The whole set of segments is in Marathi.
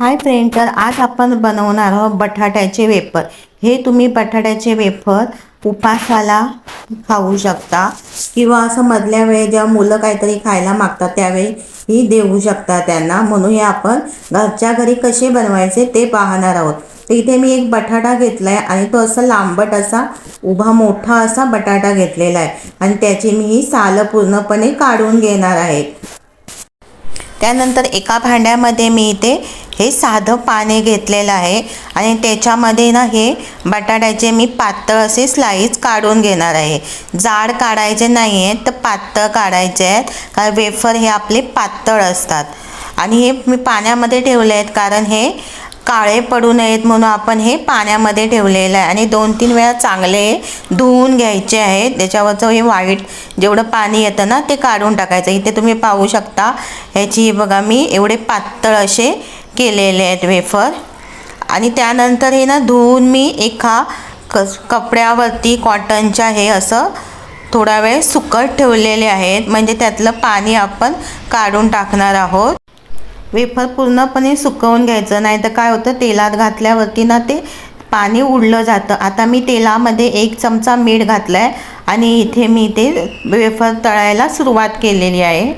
हाय फ्रेंड तर आज आपण बनवणार आहोत बटाट्याचे वेफर. हे तुम्ही बटाट्याचे वेफर उपासाला खाऊ शकता किंवा असं मधल्या वेळी जेव्हा मुलं काहीतरी खायला मागतात त्यावेळी ही देऊ शकता त्यांना. म्हणून हे आपण घरच्या घरी कसे बनवायचे ते पाहणार आहोत. तर इथे मी एक बटाटा घेतला आहे आणि तो असा लांबट असा उभा मोठा असा बटाटा घेतलेला आहे. आणि त्याची मी ही सालं पूर्णपणे काढून घेणार आहे. त्यानंतर एका भांड्यामध्ये मी इथे हे साधं पाणी घेतलेलं आहे आणि त्याच्यामध्ये ना हे बटाट्याचे मी पातळ असे स्लाईस काढून घेणार आहे. जाड काढायचे नाही आहेत तर पातळ काढायचे आहेत कारण वेफर हे आपले पातळ असतात. आणि हे मी पाण्यामध्ये ठेवले आहेत कारण हे काळे पडू नयेत म्हणून आपण हे पाण्यामध्ये ठेवलेलं आहे. आणि दोन तीन वेळा चांगले धुवून घ्यायचे आहेत त्याच्यावरचं हे वाईट जेवढं पाणी येतं ना ते काढून टाकायचं. इथे तुम्ही पाहू शकता ह्याची बघा मी एवढे पातळ असे केलेले आहेत वेफर आणि त्यानंतर हे ना धुवून मी एका क कपड्यावरती कॉटनच्या हे असं थोडा वेळ सुकत ठेवलेले आहेत. म्हणजे त्यातलं पाणी आपण काढून टाकणार आहोत. वेफर पूर्णपणे सुकवून घ्यायचं. नाही तर काय होतं तेलात घातल्यावरती ना ते पाणी उडलं जातं. आता मी तेलामध्ये एक चमचा मीठ घातला आहे आणि इथे मी ते वेफर तळायला सुरुवात केलेली आहे.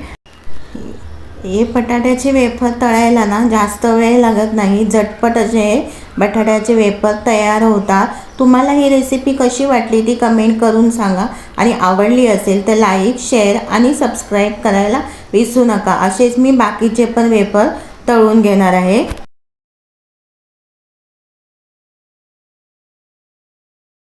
हे बटाट्याचे वेफर तळायला ना जास्त वेळ लागत नाही. झटपट असे बटाट्याचे वेफर तयार होतात. तुम्हाला ही रेसिपी कशी वाटली ती कमेंट करून सांगा. आणि आवडली असेल तर लाईक शेअर आणि सबस्क्राईब करायला विसरू नका. असेच मी बाकीचे पण वेफर तळून घेणार आहे.